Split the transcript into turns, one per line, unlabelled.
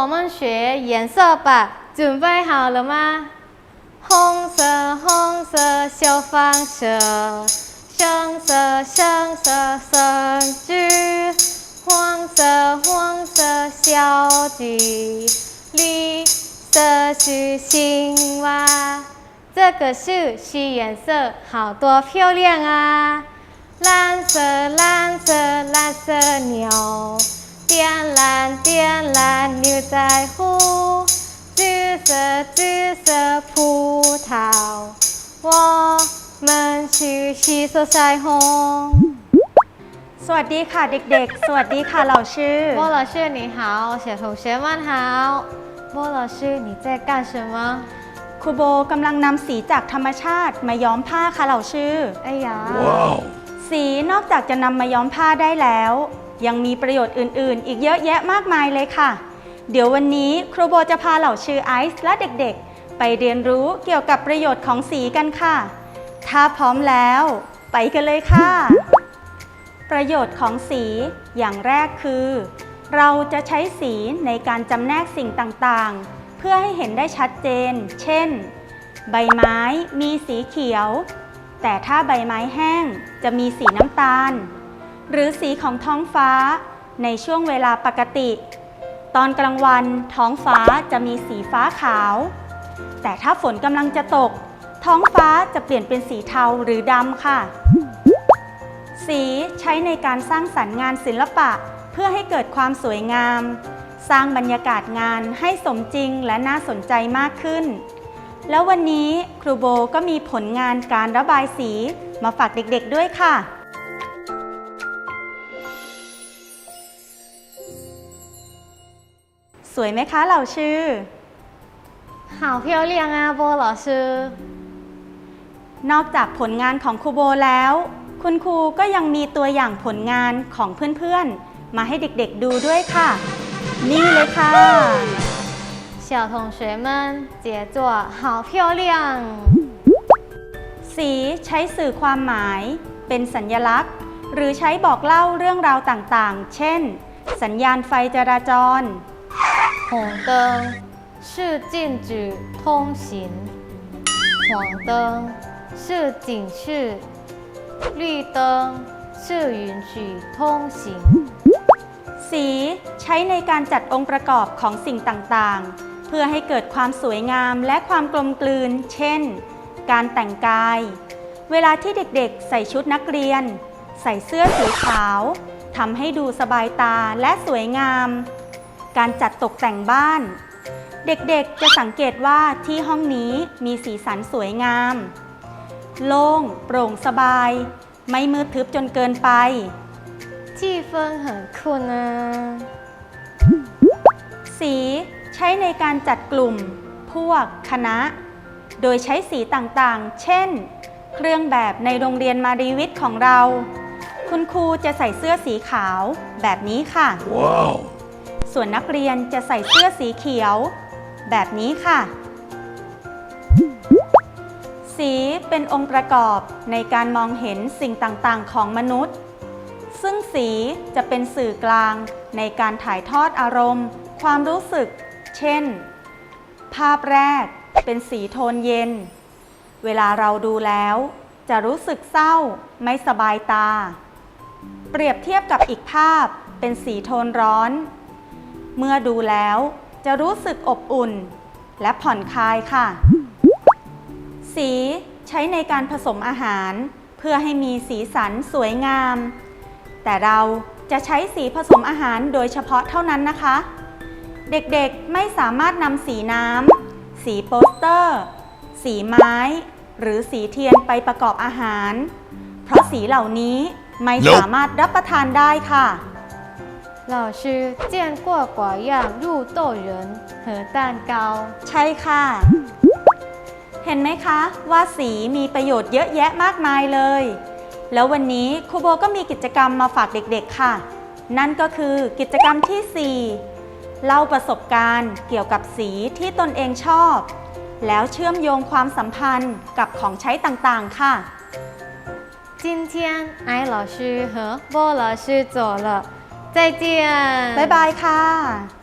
我们学颜色吧，准备好了吗？红色，红色小黄车，橙色，橙色绳子，黄色，黄色小鸡，绿色是青蛙。这个是是颜色，好多漂亮啊！蓝色，蓝色，蓝色鸟 牛，点蓝点蓝牛仔裤，紫色，紫色葡萄，我们去洗手彩虹。
สวัสดีค่ะเด็กๆ สวัสดีค่ะเหล่าชื่อ
波老师你好，小同学们好。波老师你在干什么？
ครูโบกำลังนำสีจากธรรมชาติมาย้อมผ้าค่ะเหล่าชื่อ
哎呀
สีนอกจากจะนำมาย้อมผ้าได้แล้ว ยังมีประโยชน์อื่นๆ อีกเยอะแยะมากมายเลยค่ะ เดี๋ยววันนี้ครูโบจะพาเหล่าชื่อไอซ์และเด็กๆ ไปเรียนรู้เกี่ยวกับประโยชน์ของสีกันค่ะ ถ้าพร้อมแล้ว ไปกันเลยค่ะ ประโยชน์ของสีอย่างแรกคือ เราจะใช้สีในการจำแนกสิ่งต่างๆ เพื่อให้เห็นได้ชัดเจน เช่น ใบไม้มีสีเขียว แต่ถ้าใบไม้แห้งจะมีสีน้ำตาล หรือสีของท้องฟ้าในช่วงเวลาปกติ ตอนกลางวันท้องฟ้าจะมีสีฟ้าขาว แต่ถ้าฝนกำลังจะตก ท้องฟ้าจะเปลี่ยนเป็นสีเทาหรือดำค่ะ สีใช้ในการสร้างสรรค์งานศิลปะเพื่อให้เกิดความสวยงาม สร้างบรรยากาศงานให้สมจริงและน่าสนใจมากขึ้น แล้ววันนี้ครูโบก็มีผลงานการระบายสีมาฝากเด็กๆด้วยค่ะ วยไหมคะเหล่าชื่อ
好漂亮啊，波老师。
นอกจากผลงานของครูโบแล้ว คุณครูก็ยังมีตัวอย่างผลงานของเพื่อนๆ มาให้เด็กๆดูด้วยค่ะ นี่เลยค่ะ
小同学们，杰作好漂亮！
สีใช้สื่อความหมาย เป็นสัญญลักษณ์ หรือใช้บอกเล่าเรื่องราวต่างๆ เช่น สัญญาณไฟจราจร
红灯是禁止通行，黄灯是警示，绿灯是允许通行。
สีใช้ในการจัดองค์ประกอบของสิ่งต่างๆ เพื่อให้เกิดความสวยงามและความกลมกลืน เช่น การแต่งกาย เวลาที่เด็กๆ ใส่ชุดนักเรียน ใส่เสื้อสีขาวทำให้ดูสบายตาและสวยงาม การจัดตกแต่งบ้าน เด็กๆจะสังเกตว่าที่ห้องนี้มีสีสันสวยงาม โล่งโปร่งสบาย ไม่มืดทึบจนเกินไป
ที่เฟิงเหอคุณนะ
สีใช้ในการจัดกลุ่ม พวกคณะ โดยใช้สีต่างๆ เช่น เครื่องแบบในโรงเรียนมารีวิทย์ของเรา คุณครูจะใส่เสื้อสีขาวแบบนี้ค่ะ
ว้าว
ส่วนนักเรียนจะใส่เสื้อสีเขียว แบบนี้ค่ะ สีเป็นองค์ประกอบในการมองเห็นสิ่งต่างๆ ของมนุษย์ ซึ่งสีจะเป็นสื่อกลางในการถ่ายทอดอารมณ์ ความรู้สึก เช่น ภาพแรกเป็นสีโทนเย็น เวลาเราดูแล้ว จะรู้สึกเศร้า ไม่สบายตา เปรียบเทียบกับอีกภาพเป็นสีโทนร้อน เมื่อดูแล้วจะรู้สึกอบอุ่น และผ่อนคลายค่ะ สีใช้ในการผสมอาหาร เพื่อให้มีสีสันสวยงาม แต่เราจะใช้สีผสมอาหารโดยเฉพาะเท่านั้นนะคะ เด็กๆไม่สามารถนำสีน้ำ สีโปสเตอร์ สีไม้ หรือสีเทียนไปประกอบอาหาร เพราะสีเหล่านี้ไม่
Nope
สามารถรับประทานได้ค่ะ
老师见过果样入豆仁和蛋糕。
ใช่ค่ะ เห็นไหมคะว่าสีมีประโยชน์เยอะแยะมากมายเลย แล้ววันนี้ครูโบก็มีกิจกรรมมาฝากเด็กๆค่ะ นั่นก็คือกิจกรรมที่ 4 เล่าประสบการณ์เกี่ยวกับสีที่ตนเองชอบ แล้วเชื่อมโยงความสัมพันธ์กับของใช้ต่างๆค่ะ
今天艾老师和波老师走了， 再见。
บ๊ายบายค่ะ